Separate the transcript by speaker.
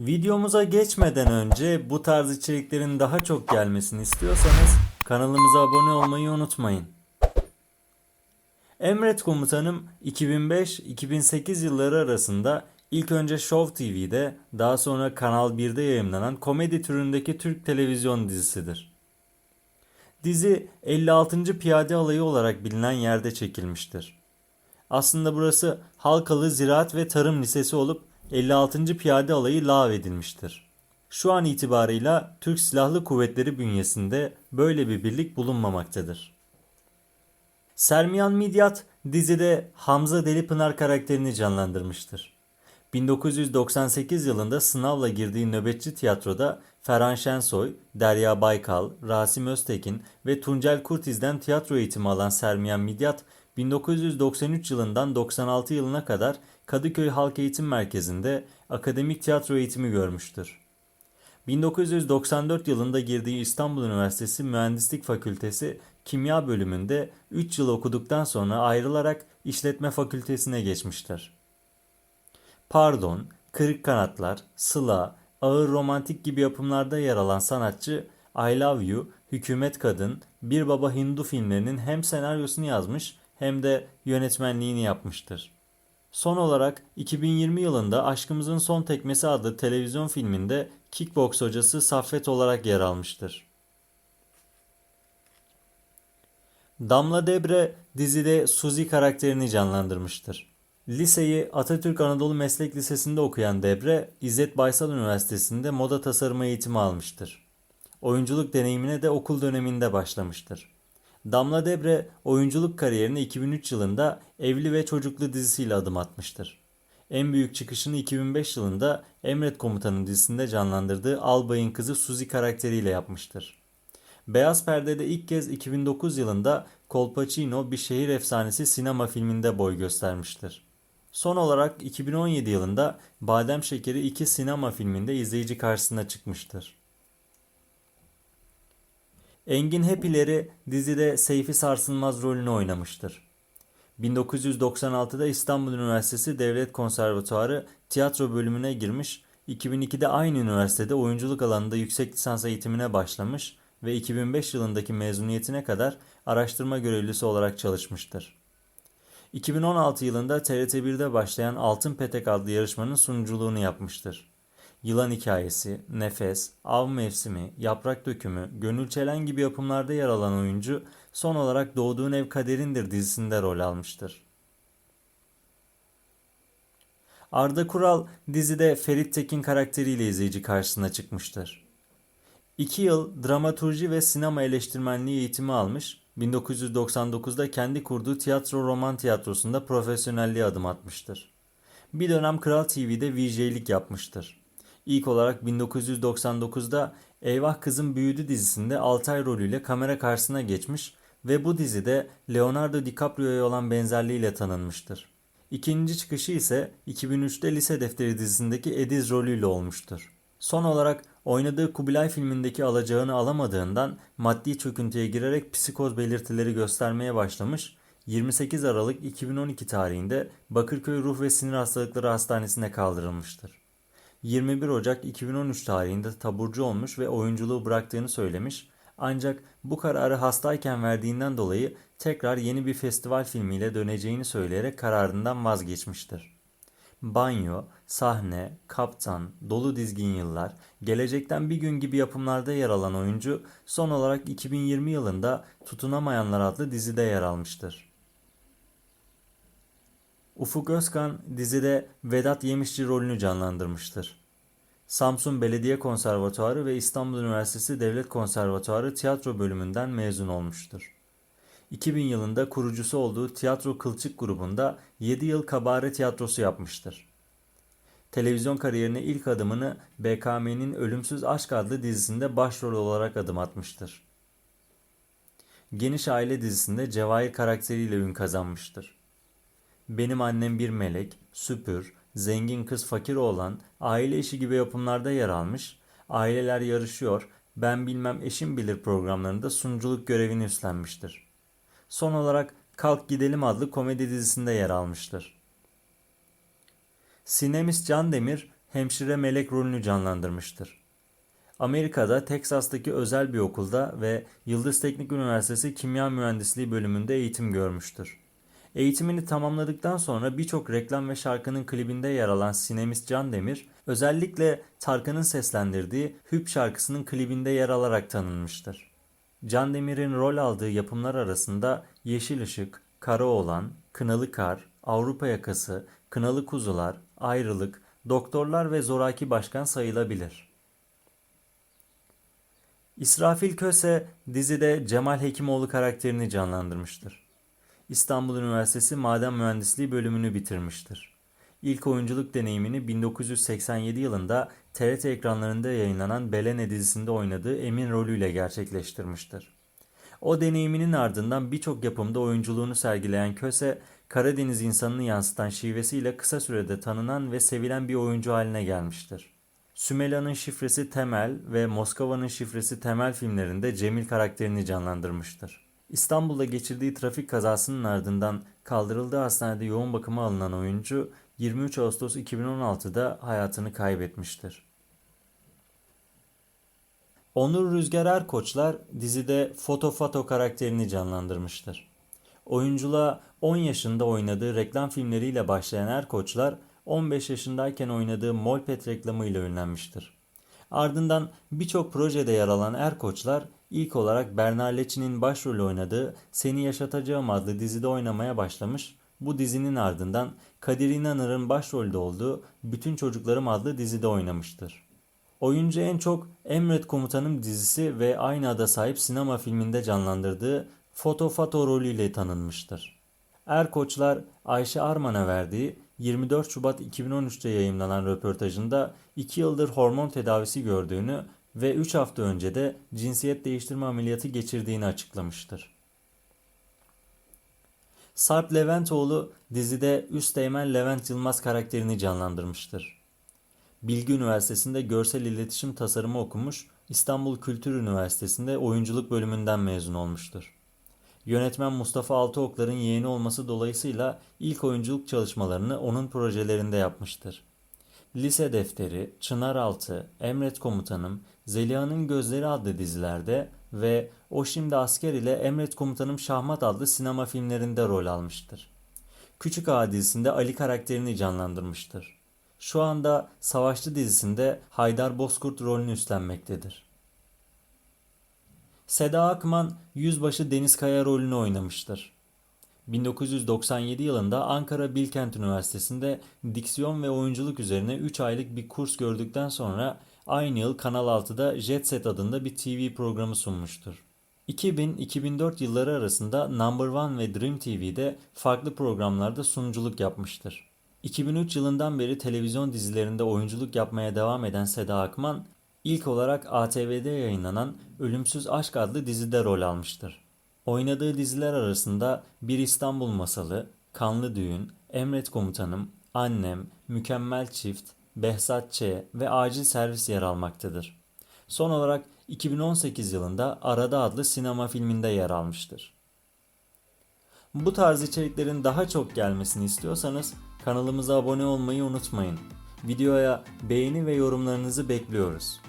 Speaker 1: Videomuza geçmeden önce bu tarz içeriklerin daha çok gelmesini istiyorsanız kanalımıza abone olmayı unutmayın. Emret Komutanım 2005-2008 yılları arasında ilk önce Show TV'de daha sonra Kanal 1'de yayınlanan komedi türündeki Türk televizyon dizisidir. Dizi 56. Piyade Alayı olarak bilinen yerde çekilmiştir. Aslında burası Halkalı Ziraat ve Tarım Lisesi olup 56. Piyade Alayı lağvedilmiştir. Şu an itibarıyla Türk Silahlı Kuvvetleri bünyesinde böyle bir birlik bulunmamaktadır. Sermiyan Midyat dizide Hamza Delipınar karakterini canlandırmıştır. 1998 yılında sınavla girdiği nöbetçi tiyatroda Ferhan Şensoy, Derya Baykal, Rasim Öztekin ve Tuncel Kurtiz'den tiyatro eğitimi alan Sermiyan Midyat, 1993 yılından 96 yılına kadar Kadıköy Halk Eğitim Merkezi'nde akademik tiyatro eğitimi görmüştür. 1994 yılında girdiği İstanbul Üniversitesi Mühendislik Fakültesi Kimya bölümünde 3 yıl okuduktan sonra ayrılarak İşletme Fakültesine geçmiştir. Pardon, Kırık Kanatlar, Sıla, Ağır Romantik gibi yapımlarda yer alan sanatçı I Love You, Hükümet Kadın, Bir Baba Hindu filmlerinin hem senaryosunu yazmış hem de yönetmenliğini yapmıştır. Son olarak 2020 yılında Aşkımızın Son Tekmesi adlı televizyon filminde kickboks hocası Saffet olarak yer almıştır. Damla Debre dizide Suzi karakterini canlandırmıştır. Liseyi Atatürk Anadolu Meslek Lisesi'nde okuyan Debre, İzzet Baysal Üniversitesi'nde moda tasarımı eğitimi almıştır. Oyunculuk deneyimine de okul döneminde başlamıştır. Damla Debre oyunculuk kariyerine 2003 yılında Evli ve Çocuklu dizisiyle adım atmıştır. En büyük çıkışını 2005 yılında Emret Komutanı dizisinde canlandırdığı Albay'ın kızı Suzi karakteriyle yapmıştır. Beyaz Perde'de ilk kez 2009 yılında Colpacino bir şehir efsanesi sinema filminde boy göstermiştir. Son olarak 2017 yılında Badem Şekeri 2 sinema filminde izleyici karşısına çıkmıştır. Engin Hepileri dizide Seyfi Sarsılmaz rolünü oynamıştır. 1996'da İstanbul Üniversitesi Devlet Konservatuarı tiyatro bölümüne girmiş, 2002'de aynı üniversitede oyunculuk alanında yüksek lisans eğitimine başlamış ve 2005 yılındaki mezuniyetine kadar araştırma görevlisi olarak çalışmıştır. 2016 yılında TRT1'de başlayan Altın Petek adlı yarışmanın sunuculuğunu yapmıştır. Yılan Hikayesi, Nefes, Av Mevsimi, Yaprak Dökümü, Gönül Çelen gibi yapımlarda yer alan oyuncu son olarak Doğduğun Ev Kaderindir dizisinde rol almıştır. Arda Kural dizide Ferit Tekin karakteriyle izleyici karşısına çıkmıştır. 2 yıl dramaturji ve sinema eleştirmenliği eğitimi almış, 1999'da kendi kurduğu tiyatro roman tiyatrosunda profesyonelliğe adım atmıştır. Bir dönem Kral TV'de VJ'lik yapmıştır. İlk olarak 1999'da Eyvah Kızım Büyüdü dizisinde Altay rolüyle kamera karşısına geçmiş ve bu dizide Leonardo DiCaprio'ya olan benzerliğiyle tanınmıştır. İkinci çıkışı ise 2003'te Lise Defteri dizisindeki Ediz rolüyle olmuştur. Son olarak oynadığı Kubilay filmindeki alacağını alamadığından maddi çöküntüye girerek psikoz belirtileri göstermeye başlamış, 28 Aralık 2012 tarihinde Bakırköy Ruh ve Sinir Hastalıkları Hastanesi'ne kaldırılmıştır. 21 Ocak 2013 tarihinde taburcu olmuş ve oyunculuğu bıraktığını söylemiş ancak bu kararı hastayken verdiğinden dolayı tekrar yeni bir festival filmiyle döneceğini söyleyerek kararından vazgeçmiştir. Banyo, Sahne, Kaptan, Dolu Dizgin Yıllar, Gelecekten Bir Gün gibi yapımlarda yer alan oyuncu son olarak 2020 yılında Tutunamayanlar adlı dizide yer almıştır. Ufuk Özkan dizide Vedat Yemişçi rolünü canlandırmıştır. Samsun Belediye Konservatuarı ve İstanbul Üniversitesi Devlet Konservatuarı tiyatro bölümünden mezun olmuştur. 2000 yılında kurucusu olduğu Tiyatro Kılçık grubunda 7 yıl kabare tiyatrosu yapmıştır. Televizyon kariyerine ilk adımını BKM'nin Ölümsüz Aşk adlı dizisinde başrol olarak adım atmıştır. Geniş Aile dizisinde Cevahir karakteriyle ün kazanmıştır. Benim Annem Bir Melek, Süpür, Zengin Kız Fakir Oğlan, Aile İşi gibi yapımlarda yer almış, Aileler Yarışıyor, Ben Bilmem Eşim Bilir programlarında sunuculuk görevini üstlenmiştir. Son olarak Kalk Gidelim adlı komedi dizisinde yer almıştır. Sinemis Can Demir hemşire melek rolünü canlandırmıştır. Amerika'da Teksas'taki özel bir okulda ve Yıldız Teknik Üniversitesi Kimya Mühendisliği bölümünde eğitim görmüştür. Eğitimini tamamladıktan sonra birçok reklam ve şarkının klibinde yer alan sinemist Can Demir, özellikle Tarkan'ın seslendirdiği Hüp şarkısının klibinde yer alarak tanınmıştır. Can Demir'in rol aldığı yapımlar arasında Yeşil Işık, Karaoğlan, Kınalı Kar, Avrupa Yakası, Kınalı Kuzular, Ayrılık, Doktorlar ve Zoraki Başkan sayılabilir. İsrafil Köse dizide Cemal Hekimoğlu karakterini canlandırmıştır. İstanbul Üniversitesi Maden Mühendisliği bölümünü bitirmiştir. İlk oyunculuk deneyimini 1987 yılında TRT ekranlarında yayınlanan Belene dizisinde oynadığı Emin rolüyle gerçekleştirmiştir. O deneyiminin ardından birçok yapımda oyunculuğunu sergileyen Köse, Karadeniz insanını yansıtan şivesiyle kısa sürede tanınan ve sevilen bir oyuncu haline gelmiştir. Sümela'nın şifresi Temel ve Moskova'nın şifresi Temel filmlerinde Cemil karakterini canlandırmıştır. İstanbul'da geçirdiği trafik kazasının ardından kaldırıldığı hastanede yoğun bakıma alınan oyuncu 23 Ağustos 2016'da hayatını kaybetmiştir. Onur Rüzgar Erkoçlar dizide Foto Fato karakterini canlandırmıştır. Oyunculuğa 10 yaşında oynadığı reklam filmleriyle başlayan Erkoçlar 15 yaşındayken oynadığı Molpet reklamıyla ünlenmiştir. Ardından birçok projede yer alan Erkoçlar ilk olarak Berna Leçin'in başrolü oynadığı Seni Yaşatacağım adlı dizide oynamaya başlamış. Bu dizinin ardından Kadir İnanır'ın başrolde olduğu Bütün Çocuklarım adlı dizide oynamıştır. Oyuncu en çok Emret Komutanım dizisi ve aynı ada sahip sinema filminde canlandırdığı Foto Fato rolüyle tanınmıştır. Erkoçlar Ayşe Arman'a verdiği 24 Şubat 2013'te yayımlanan röportajında 2 yıldır hormon tedavisi gördüğünü ve 3 hafta önce de cinsiyet değiştirme ameliyatı geçirdiğini açıklamıştır. Sarp Leventoğlu dizide Üsteğmen Levent Yılmaz karakterini canlandırmıştır. Bilgi Üniversitesi'nde görsel iletişim tasarımı okumuş, İstanbul Kültür Üniversitesi'nde oyunculuk bölümünden mezun olmuştur. Yönetmen Mustafa Altıoklar'ın yeğeni olması dolayısıyla ilk oyunculuk çalışmalarını onun projelerinde yapmıştır. Lise Defteri, Çınaraltı, Emret Komutanım, Zeliha'nın Gözleri adlı dizilerde ve O Şimdi Asker ile Emret Komutanım Şahmat adlı sinema filmlerinde rol almıştır. Küçük Ağa dizisinde Ali karakterini canlandırmıştır. Şu anda Savaşçı dizisinde Haydar Bozkurt rolünü üstlenmektedir. Seda Akman Yüzbaşı Deniz Kaya rolünü oynamıştır. 1997 yılında Ankara Bilkent Üniversitesi'nde diksiyon ve oyunculuk üzerine 3 aylık bir kurs gördükten sonra aynı yıl Kanal 6'da Jet Set adında bir TV programı sunmuştur. 2000-2004 yılları arasında Number One ve Dream TV'de farklı programlarda sunuculuk yapmıştır. 2003 yılından beri televizyon dizilerinde oyunculuk yapmaya devam eden Seda Akman, ilk olarak ATV'de yayınlanan Ölümsüz Aşk adlı dizide rol almıştır. Oynadığı diziler arasında Bir İstanbul Masalı, Kanlı Düğün, Emret Komutanım, Annem, Mükemmel Çift, Behzat Ç. ve Acil Servis yer almaktadır. Son olarak 2018 yılında Arada adlı sinema filminde yer almıştır. Bu tarz içeriklerin daha çok gelmesini istiyorsanız kanalımıza abone olmayı unutmayın. Videoya beğeni ve yorumlarınızı bekliyoruz.